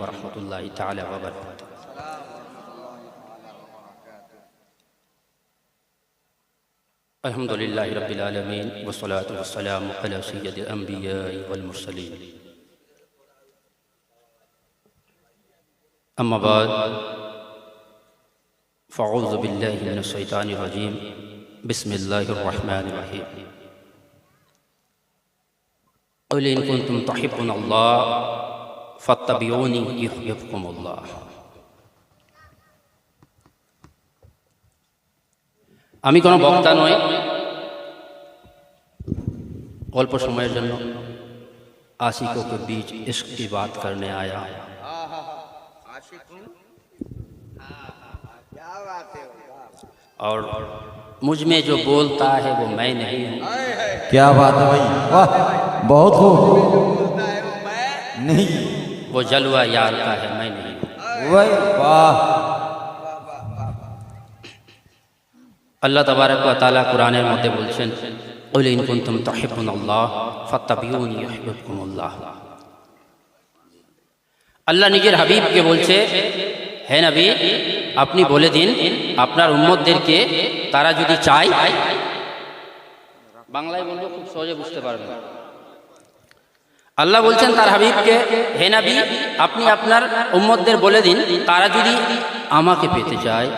ورحمة الله تعالى وبركاته. الحمد لله رب العالمين والصلاة والسلام على سيد الأنبياء والمرسلين. أما بعد فأعوذ بالله من الشيطان الرجيم. بسم الله الرحمن الرحيم. قل إن كنتم تحبون الله فَاتَّبِعُونِ فتبیونی یحببکم امی کنو بہتا نوئے নই। پر সময়ের جنو آسیکوں کے بیچ عشق کی بات کرنے آیا اور مجھ میں جو بولتا ہے وہ میں نہیں ہوں। کیا بات ہے بھائی؟ بہت ہو نہیں۔ भाई वाह बहुत खूब बोलता है वो मैं नहीं वो जलवा यार का है मैं नहीं हूँ भाई वाह আল্লাহ তবারক ওয়া তাআলা কোরআনের মধ্যে বলছেন কুল ইন কুনতুম তুহিব্বুনাল্লাহ ফাত্তাবিউনি ইউহিব্বুকুমুল্লাহ আল্লাহ নিজের হাবিবকে বলছে হে নবী আপনি বলে দিন আপনার উম্মতদেরকে তারা যদি চায় বাংলায় বলবো খুব সহজে বুঝতে পারবেন আল্লাহ বলছেন তার হাবিবকে হে নাবি আপনি আপনার উম্মতদের বলে দিন তারা যদি আমাকে পেতে চায়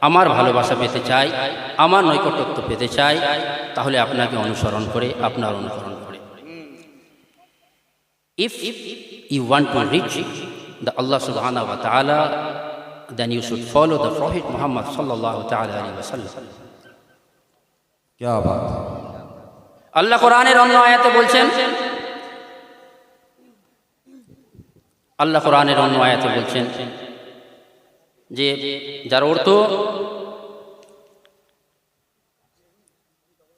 আমার ভালোবাসা পেতে চায় আমার নৈকটত্ব পেতে চায় তাহলে আপনাকে অনুসরণ করে আপনার অনুসরণ করে। If if you want to reach the Allah সুলহানা তালা then you should follow the prophet Muhammad সাল্লাহ আল্লাহ কোরআনের অন্য আয়াতে বলছেন আল্লাহ কোরআনের অন্য আয়াতে বলছেন যে, যার অর্থ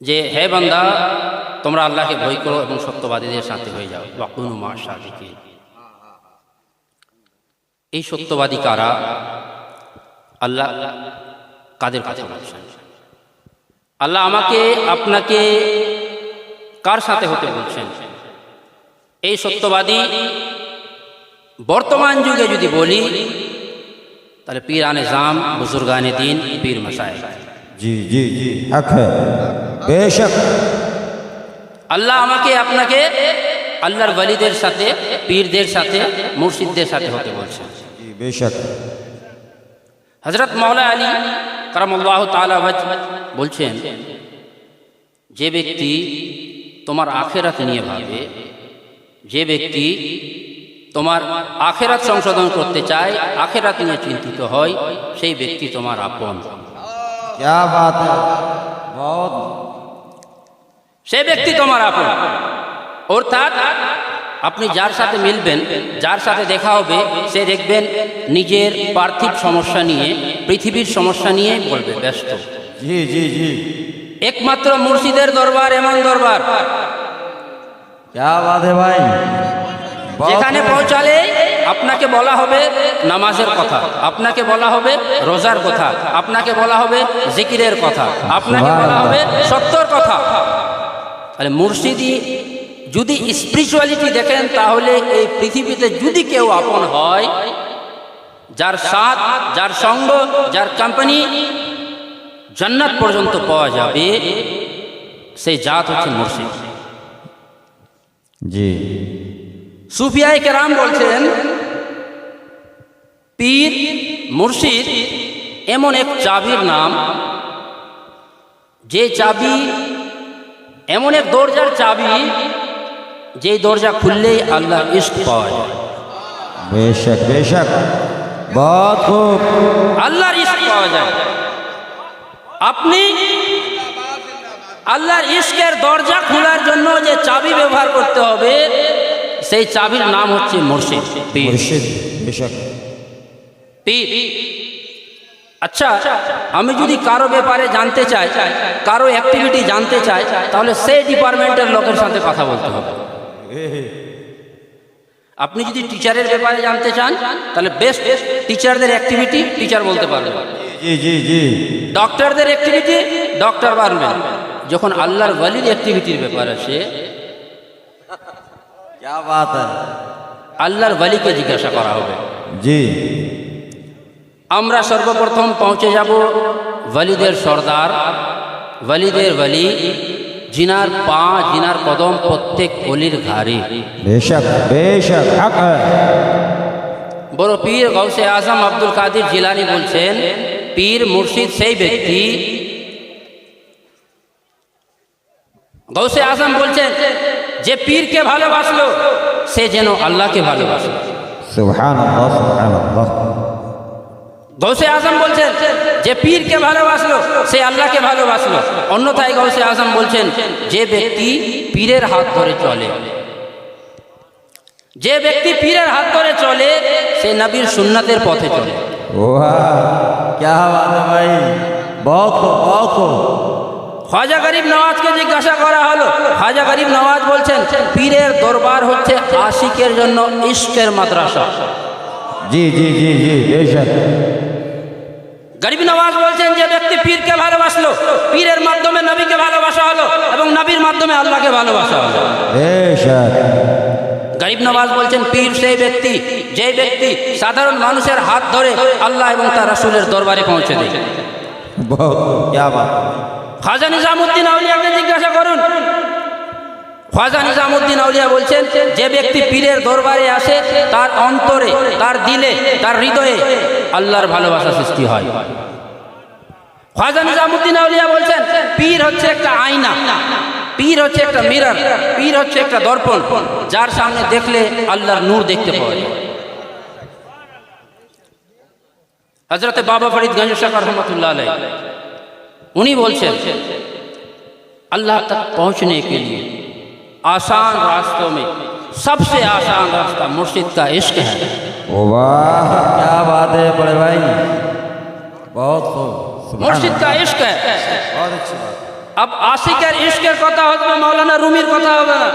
যে, হে বান্দা, তোমরা আল্লাহকে ভয় করো এবং সত্যবাদীদের সাথে হয়ে যাও। বা কোনো এই সত্যবাদী কারা? আল্লাহ কাদের কথা বলছেন? আল্লাহ আমাকে, আপনাকে কার সাথে হতে বলছেন? এই সত্যবাদী বর্তমান যুগে যদি বলি তাহলে পীর আনে জাম বুজুর্গানে দিন পীর মশাই জি জি জি হ্যাঁ। বেশক। আল্লাহ আমাকে আপনাকে আল্লাহর বলিদের সাথে পীরদের সাথে মুর্শিদদের সাথে হতে বলছে। হজরত মৌলা আলী কারামুল্লাহ তালাভাজ বলছেন যে ব্যক্তি তোমার আখেরাত নিয়ে ভাবে যে ব্যক্তি তোমার আখেরাত সংশোধন করতে চায় আখেরাত নিয়ে চিন্তিত হয় সেই ব্যক্তি তোমার আপন। সে ব্যক্তি তোমার আপন। অর্থাৎ আপনি যার সাথে মিলবেন যার সাথে দেখা হবে সে দেখবেন নিজের পার্থিব সমস্যা নিয়ে পৃথিবীর সমস্যা নিয়ে বলবে ব্যস্ত। জি জি জি। একমাত্র মুর্শিদের দরবার এমন দরবার। ভাই? যেখানে পৌঁছালে আপনাকে বলা হবে নামাজের কথা। আপনাকে বলা হবে রোজার কথা। আপনাকে বলা হবে জিকিরের কথা। আপনাকে বলা হবে সত্যর কথা। তাহলে মুর্শিদি যদি স্পিরিচুয়ালিটি দেখেন তাহলে এই পৃথিবীতে যদি কেউ আপন হয় যার সাথ যার সঙ্গ যার কোম্পানি জান্নাত পর্যন্ত পাওয়া যাবে সেই জাত হচ্ছে মুর্শিদ। জি। সুফিয়ায় কেরাম বলছেন পীর মুর্শিদ এমন এক চাবির নাম যে চাবি এমন এক দরজার চাবি যে দরজা খুললেই আল্লাহ ইস্ক পায় বেশক আল্লাহর ইস্ক পাওয়া যায়। আপনি আল্লাহর ইস্কের দরজা খোলার জন্য যে চাবি ব্যবহার করতে হবে সেই চাবির নাম হচ্ছে মুর্শিদ আচ্ছা আমি যদি কারও ব্যাপারে জানতে চাই কারও অ্যাক্টিভিটি জানতে চাই তাহলে সেই ডিপার্টমেন্টের লোকের সাথে কথা বলতে হবে। আপনি যদি টিচারের ব্যাপারে জানতে চান তাহলে বেস্ট টিচারদের অ্যাক্টিভিটি টিচার বলতে পারবে। ডক্টরদের অ্যাক্টিভিটি ডক্টর পারবেন যখন আল্লাহর গলির অ্যাক্টিভিটির ব্যাপার আছে আল্লাহর বালিকে জিজ্ঞাসা করা হবে। জি। আমরা সর্বপ্রথম পৌঁছে যাব ওয়ালিদের সর্দার ওয়ালিদের ওয়ালি জিনার পা জিনার কদম প্রত্যেক অলির ঘাড়ি। বড় পীর গৌসে আজম আব্দুল কাদির জিলানি বলছেন পীর মুর্শিদ সেই ব্যক্তি। গৌসে আজম বলছেন যে পীরকে ভালোবাসলো সে যেন আল্লাহকে ভালোবাসলো গৌসে আজম বলছেন যে পীরকে ভালোবাসলো সে আল্লাহকে ভালোবাসলো। অন্যথায় গৌসে আজম বলছেন যে ব্যক্তি পীরের হাত ধরে চলে। যে ব্যক্তি পীরের হাত ধরে চলে সে নবীর সুন্নাতের পথে চলে। ওহা ক্যা বাত ভাই বকো বকো। খাজা গরিব নওয়াজকে জিজ্ঞাসা করা হলো খাজা গরিব নওয়াজ বলছেন পীরের দরবার হচ্ছে আশিকের জন্য ইশকের মাদ্রাসা জি জি জি জি গরিব নওয়াজ বলছেন যে ব্যক্তি পীরকে ভালোবাসলো পীরের মাধ্যমে নবীকে ভালোবাসা হলো এবং নবীর মাধ্যমে আল্লাহকে ভালোবাসা হলো। গরিব নওয়াজ বলছেন পীর সেই ব্যক্তি যে ব্যক্তি সাধারণ মানুষের হাত ধরে আল্লাহ এবং তার রাসুলের দরবারে পৌঁছে দেয়। খাজা নিজামুদ্দিন আউলিয়াকে জিজ্ঞাসা করুন। খাজা নিজামুদ্দিন আউলিয়া বলছেন, যে ব্যক্তি পীরের দরবারে আসে, তার অন্তরে, তার দিলে, তার হৃদয়ে আল্লাহর ভালোবাসা সৃষ্টি হয়। খাজা নিজামুদ্দিন আউলিয়া বলছেন, পীর হচ্ছে একটা আয়না, পীর হচ্ছে একটা মিরার, পীর হচ্ছে একটা দর্পণ, যার সামনে দেখলে আল্লাহর নূর দেখতে পাওয়া যায়। হজরতে বাবা ফরিদ গঞ্জ শাকর রহমতুল্লাহ আলাই উনি বলছেন से अल्लाह तक पहुंचने के लिए आसान रास्तों में सबसे आसान रास्ता मुर्शिद का इश्क है वाह क्या बात কা ইশক আব আশিকের ইশকের কথা হবে মৌলানা রুমির কথা হবে না।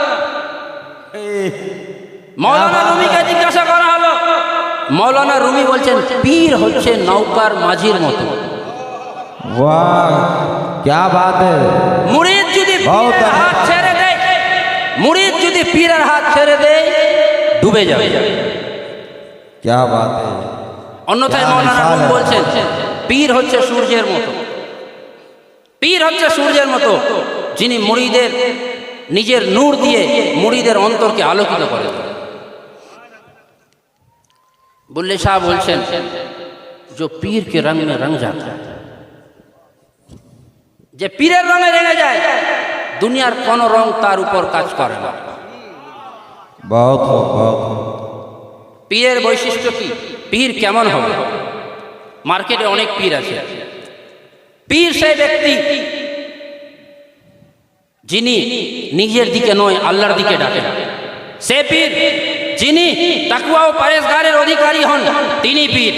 মৌলানা রুমিকে জিজ্ঞাসা করা হলো মৌলানা রুমি বলছেন পীর হচ্ছে নৌকার মাঝির মতো। वाह क्या बात है মুরিদ যদি बहुत পীরের হাত ছেড়ে দেয় মুরিদ যদি পীরের হাত ছেড়ে দেয় ডুবে যাবে क्या बात है অন্যথায় ইয়া মৌলানা মিসাল রুম है। বলছেন পীর হচ্ছে সূর্যের মতো পীর হচ্ছে সূর্যের মতো যিনি মুড়িদের নিজের নূর দিয়ে মুড়িদের অন্তরকে আলোকিত করে দেন। বুল্লে শাহ বলছেন जो পীর के रंग में रंग जाता है যে পীরের রঙে রেঙে যায় দুনিয়ার কোন রং তার উপর কাজ করে না। পীরের বৈশিষ্ট্য কি? পীর কেমন হবে? মার্কেটে অনেক পীর আছে। পীর সেই ব্যক্তি যিনি নিজের দিকে নয় আল্লাহর দিকে ডাকে সে পীর যিনি তাকুয়া ও পারেজগারের অধিকারী হন তিনি পীর।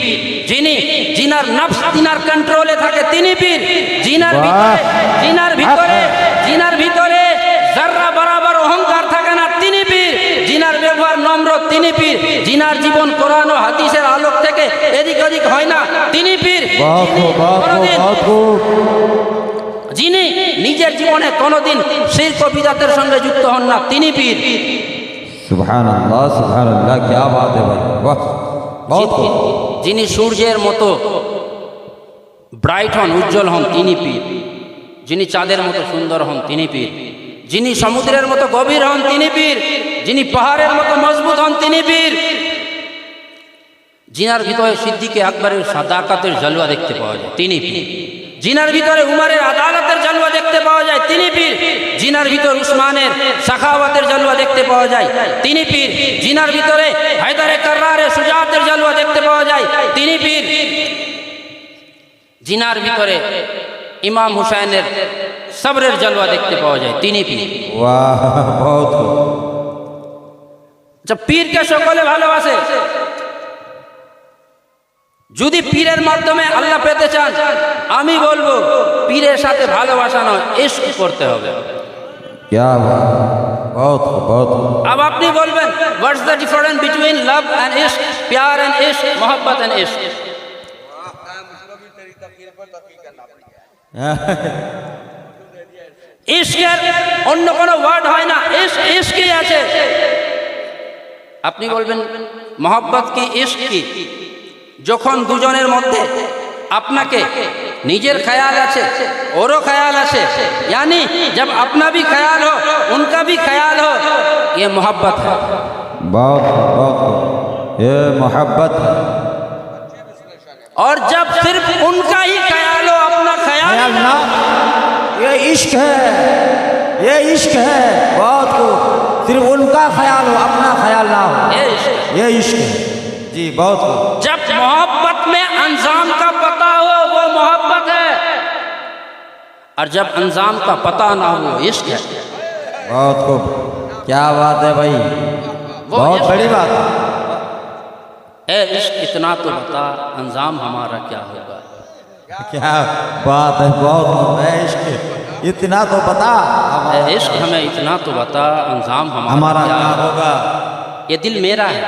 যিনি জিনার নফস জিনার কন্ট্রোলে থাকে তিনি পীর। জিনার ভিতরে জিনার ভিতরে জিনার ভিতরে জাররা বরাবর অহংকার থাকে না তিনি পীর। জিনার ব্যবহার নম্র তিনি পীর। জিনার জীবন কোরআন ও হাদিসের আলোক থেকে এদিক ওদিক হয় না তিনি পীর। যিনি নিজের জীবনে কোনোদিন শিল্প বিদাতের সঙ্গে যুক্ত হন না তিনি পীর। সুহান আল্লাহ সুহান আল্লাহ কে বাত ভাই? বাহ যিনি সূর্যের মতো ব্রাইট হন, উজ্জ্বল হন, তিনি পীর। যিনি চাঁদের মতো সুন্দর হন, তিনি পীর। যিনি সমুদ্রের মতো গভীর হন, তিনি পীর। যিনি পাহাড়ের মতো মজবুত হন, তিনি পীর। যিনার ভিতরে সিদ্দিকে আকবরের সাদাকাতের জলুয়া দেখতে পাওয়া যায়, তিনি পীর। জিনার ভিতরে উমারের আদালতের জালুয়া দেখতে পাওয়া যায় তিনি পীর। জিনার ভিতর উসমানের সাখাওয়াতের জালুয়া দেখতে পাওয়া যায় তিনি পীর। জিনার ভিতরে হায়দারে কার্রারে সুজাতের জালুয়া দেখতে পাওয়া যায় তিনি পীর। জিনার ভিতরে ইমাম হুসাইনের সবরের জালুয়া দেখতে পাওয়া যায় তিনি পীর। আচ্ছা পীরকে সকলে ভালোবাসে। যদি পীরের মাধ্যমে আল্লাহ পেতে চান আমি বলবো পীরের সাথে ভালোবাসা নয় ইস্ক করতে হবে क्या बात है बहुत खूब बहुत खूब अब আপনি বলবেন what's the difference between love and ইস্ক प्यार एंड इश्क मोहब्बत एंड इश्क हाँ, मुझको भी तेरी तकरीर पर तकरीर करना पड़ेगा ইশকের অন্য কোনো ওয়ার্ড হয় না ইশক ইশকই আছে আপনি বলবেন মোহব্বত কি ইশক কি যখন দুজনের اپنا کے নিজের خیال আছে اورو خیال আছে یعنی جب اپنا بھی خیال ہو ان کا بھی خیال ہو یہ محبت ہے بہت بہت یہ محبت ہے اور جب صرف ان کا ہی خیال ہو اپنا خیال نہ یہ عشق ہے یہ عشق ہے بہت کو صرف ان کا خیال ہو اپنا خیال نہ ہو۔ یہ عشق ہے۔ جی بہت جب انظام کا پتا ہو وہ محبت ہے۔ اور جب انظام کا پتا نہ ہو وہ عشق ہے۔ بہت خوب۔ کیا بات ہے بھائی؟ بہت بڑی بات۔ ہے اے عشق اتنا تو بتا انظام ہمارا کیا ہوگا؟ کیا بات ہے بہت اے عشق اتنا تو بتا۔ اے عشق ہمیں اتنا تو بتا انظام ہمارا کیا ہوگا؟ یہ دل میرا ہے۔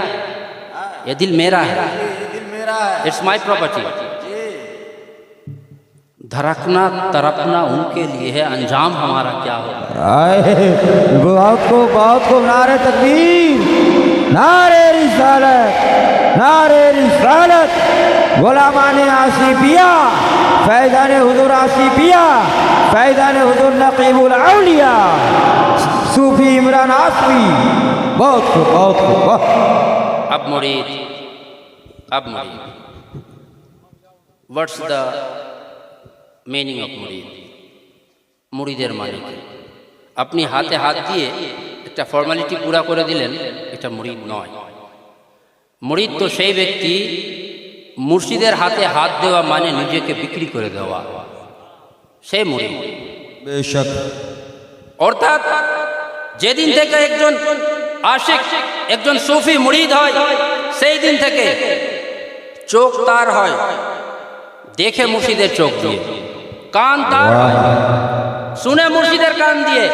یہ دل میرا ہے۔ اٹس مائی پراپرٹی دھڑکنا تڑپنا ان کے لیے ہے انجام ہمارا کیا ہوگا بہت کو بہت کو نعرے تقدیم نعرے رسالت نعرے رسالت غلامان آصفیہ فیضان حضور آصفیہ فیضان حضور نقیب العولیاء صوفی عمران آسوی بہت کو بہت کو بہت اب مرید Ab Murid. What's the meaning of Murid? মুড়িদের মানে আপনি হাতে হাত দিয়ে একটা ফর্মালিটি পুরা করে দিলেন এটা মুড়িদ নয়। মুড়িদ তো সেই ব্যক্তি মুর্শিদের হাতে হাত দেওয়া মানে নিজেকে বিক্রি করে দেওয়া। সেই মুড়িদ অর্থাৎ যেদিন থেকে একজন আশেক একজন সুফি মুরিদ হয় সেই দিন থেকে চোখ তার হয়। দেখে মুর্শিদের চোখ দিয়ে। কান তার হয়। শুনে মুর্শিদের কান দিয়ে।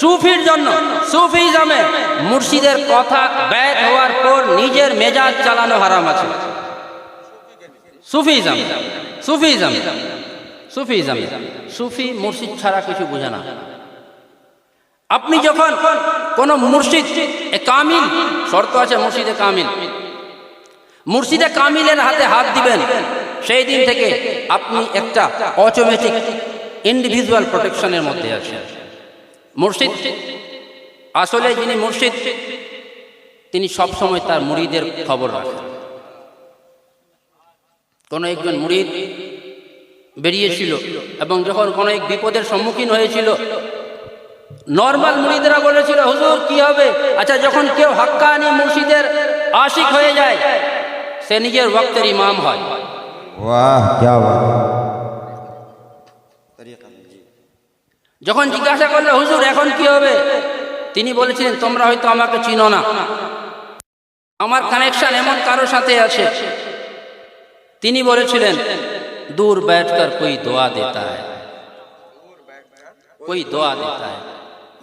সুফির জন্য সুফি সুফিজমে মুর্শিদের কথা ব্যয় হওয়ার পর নিজের মেজাজ চালানো হারাম আছে। সুফিজম সুফিজম সুফিজম সুফি মুর্শিদ ছাড়া কিছু বোঝে না। আপনি যখন কোন মুর্শিদ এ কামিল শর্ত আছে মুর্শিদে কামিল। মুর্শিদে কামিলের হাতে হাত দিবেন। সেই দিন থেকে আপনি একটা অটোমেটিক ইন্ডিভিজুয়াল প্রোটেকশনের মধ্যে আছেন। মুর্শিদ, আসলে যিনি মুর্শিদ, তিনি সবসময় তার মুড়িদের খবর রাখেন। কোনো একজন মুরিদ বেরিয়েছিল এবং যখন কোনো এক বিপদের সম্মুখীন হয়েছিল নর্মাল মুরিদরা বলেছিল, হুজুর, কি হবে? আচ্ছা যখন কেউ হাক্কানি মুর্শিদের আশিক হয়ে যায় সে নিজের ওয়াক্তের ইমাম হয় वाह क्या बात যখন জিজ্ঞাসা করলে হুজুর এখন কি হবে তিনি বলেছিলেন তোমরা হয়তো আমাকে চিনো না আমার কানেকশন এমন কারোর সাথে আছে তিনি বলেছিলেন দূর बैठकर कोई दुआ देता है कोई दुआ देता है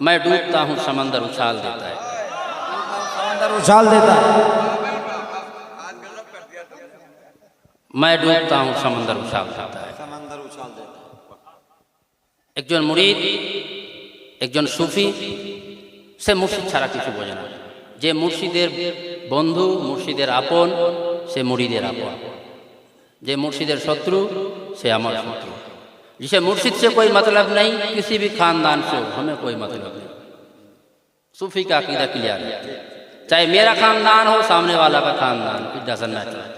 मैं डूबता हूँ समंदर उछाल देता है समंदर उछाल देता है मैं डूबता हूँ समंदर उछाल देता है समंदर उछाल देता है একজন মুরিদ একজন সুফি সে মুর্শিদ ছাড়া কিছু বোঝে না যে মুর্শিদের বন্ধু মুর্শিদের আপন সে মুরিদের আপন যে মুর্শিদের শত্রু সে আমার শত্রু जिसे मुर्शिद से कोई मतलब नहीं किसी भी खानदान से हो, हमें कोई मतलब नहीं सूफी का अकीदा क्लियर है चाहे मेरा खानदान हो सामने वाला का खानदान इट डजंट मैटर इट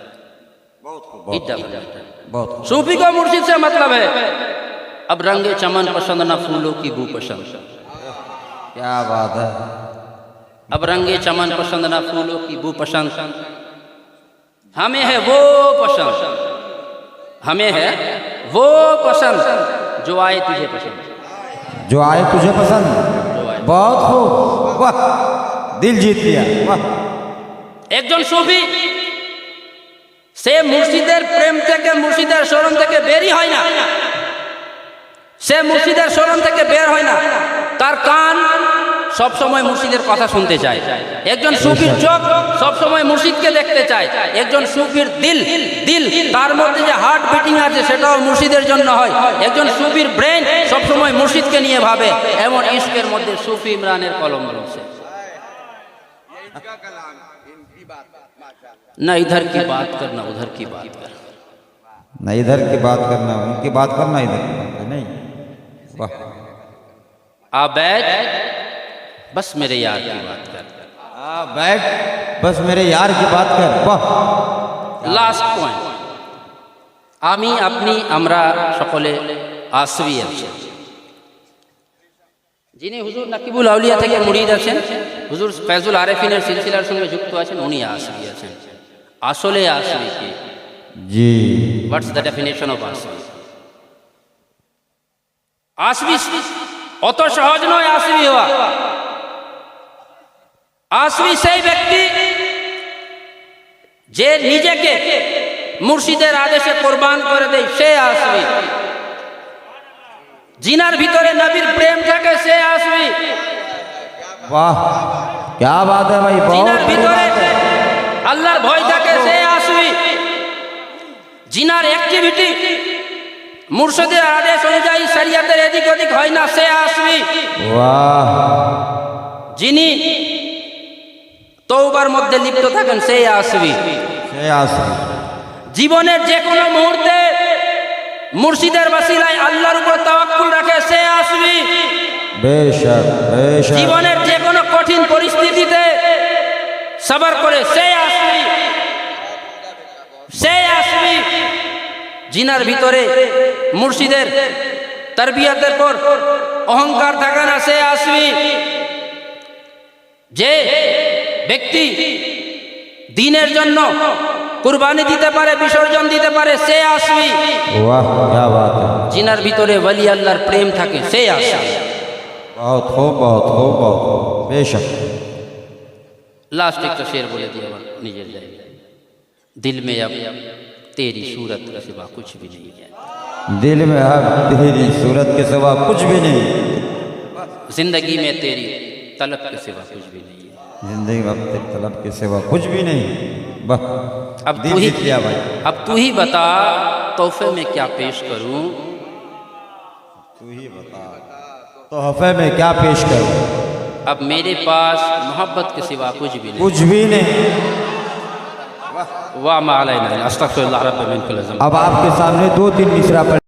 بہت صوفی کا مرشد سے مطلب ہے۔ اب رنگ چمن پسند نہ پھولوں کی بو پسند۔ کیا بات ہے۔ اب رنگ چمن پسند نہ پھولوں کی بو پسند۔ ہمیں ہے وہ پسند۔ ہمیں ہے وہ پسند۔ جو آئے تجھے پسند۔ جو آئے تجھے پسند۔ بہت خوب۔ دل جیت لیا ایک جن صوفی۔ সে মুর্শিদের প্রেম থেকে, মুর্শিদের স্মরণ থেকে বেরই হয় না। সে মুর্শিদের স্মরণ থেকে বের হয় না। তার কান সব সময় মুর্শিদের কথা শুনতে চায়। একজন সুফির চোখ সব সময় মুর্শিদকে দেখতে চায়। একজন সুফির দিল দিল, তার মধ্যে যে হার্ট বিটিং আছে সেটাও মুর্শিদের জন্য হয়। একজন সুফির ব্রেন সব সময় মুর্শিদকে নিয়ে ভাবে, এমন ইস্কের মধ্যে সুফি ইমরানের কলম রয়েছে। نہ ادھر کی بات کرنا ادھر کی بات کرنا نہ ادھر کی بات کرنا ان کی بات کرنا ادھر کی بات کرنا نہیں۔ آبید بس میرے یار کی بات کر۔ آبید بس میرے یار کی بات کر۔ لاسٹ پوائنٹ আমি আপনি আমরা সকলে আসবি حضور نقیب الاولیہ تھے کہ مرید ہے حضور হুজুর ফয়জুল سلسلہ رسول میں جھکتو ہے انہی آسوی ہے۔ আসলে আসবি কি जी হোয়াটস দ্য ডেফিনেশন অফ আসবি আসবি অত সহজ নয় আসবি হওয়া আসবি সেই ব্যক্তি যে নিজেকে মুর্শিদের আদেশে কোরবান করে দেয় সে আসবি জিনার ভিতরে নবীর প্রেম থাকে সে আসবি वाह क्या बात है भाई बहुत জিনার बड़ी ভিতরে बात है আল্লাহর ভয় থাকে সে আসবি জিনার অ্যাক্টিভিটি মুর্শিদের আদেশ অনুযায়ী সারিয়াদের এদিক ওদিক হয় না সে আসবি যিনি তৌবার মধ্যে লিপ্ত থাকেন সেই আসবি জীবনের যে কোনো মুহূর্তে মুর্শিদের বাসিলায় আল্লাহর উপর তাওয়াক্কুল রাখে সে আসবি জীবনের যে কোনো কঠিন পরিস্থিতিতে সবার করে সেই আসবি সেই আসবি। জিনার ভিতরে মুর্শিদের তরবিয়াতের পর অহংকার থাকে না সে আসবি। যে ব্যক্তি দিনের জন্য কুরবানি দিতে পারে বিসর্জন দিতে পারে সে আসবি। জিনার ভিতরে বলি আল্লাহর প্রেম থাকে সে আসবি। বহুত হো لاسٹ ایک تشیر بولے دیا نجر جائے دل میں اب تیری صورت کے سوا کچھ بھی نہیں ہے دل میں اب تیری صورت کے سوا کچھ بھی نہیں زندگی میں تیری طلب کے سوا کچھ بھی نہیں ہے زندگی میں تیری طلب کے سوا کچھ بھی نہیں بہ اب تو ہی اب تو ہی بتا توفے میں کیا پیش کروں تو ہی بتا توفے میں کیا پیش کروں اب میرے پاس محبت کے سوا کچھ بھی نہیں۔ کچھ بھی نہیں۔ واہ مالا استغفر رَبَّ مِنْكُ الْعَزَمُ اب آپ کے سامنے دو تین مصرہ پڑھیں